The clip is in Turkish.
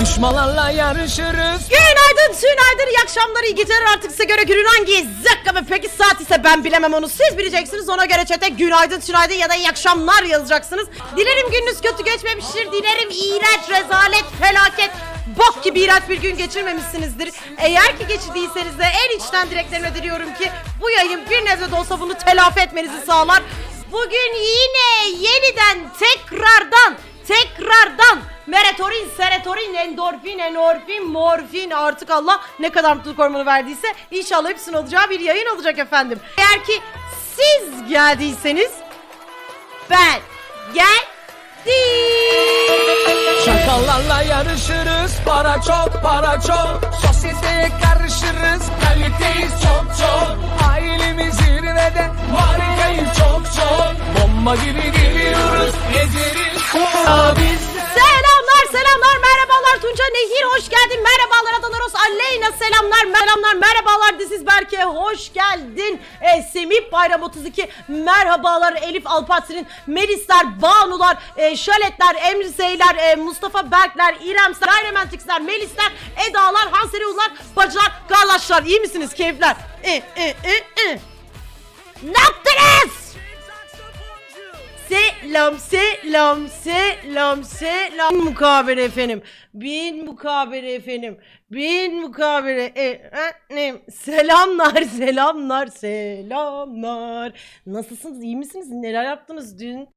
Düşmanlarla yarışırız. Günaydın, günaydın, iyi akşamlar, iyi geceler. Artık size göre günün hangi dakika ve peki saat ise ben bilemem onu. Siz bileceksiniz. Ona göre çete günaydın, günaydın ya da iyi akşamlar yazacaksınız. Dilerim gününüz kötü geçmemiştir, dilerim iğrenç, rezalet, felaket, bok gibi iğrenç bir gün geçirmemişsinizdir. Eğer ki geçirdiyseniz de en içten dileklerime diliyorum ki bu yayın bir nebze de olsa bunu telafi etmenizi sağlar. Bugün yine yeniden tekrardan tekrardan Melatonin, serotonin, endorfin, enorfin, morfin artık Allah ne kadar mutluluk hormonu verdiyse inşallah hepsinin olacağı bir yayın olacak efendim. Eğer ki siz geldiyseniz ben geldim. Şakallarla yarışırız. Para çok para çok. Sosyeteye karışırız. Kaliteyiz çok çok. Ailemiz zirvede Harikayız çok çok. Bomba gibi geliyoruz. Bizde Selamlar selamlar. Merhabalar Tunca Nehir. Hoş geldin. Merhabalar Adanaros Aleyna. Selamlar selamlar merhabalar. Disiz Berke hoş geldin e, Semih Bayram 32 merhabalar Elif Alpatri'nin Melisler Banular e, Şöletler Emriseyler e, Mustafa Berkler İremsler Ayrementikler Melisler Edalar Hanseriular Bacılar Garlaşlar iyi misiniz keyifler e, e, e, e. Ne yaptınız? Selam, selam, selam, selam. Bin mukabele efendim. Bin mukabele efendim. Bin mukabele efendim. Selamlar, selamlar, selamlar. Nasılsınız? iyi misiniz? Neler yaptınız dün?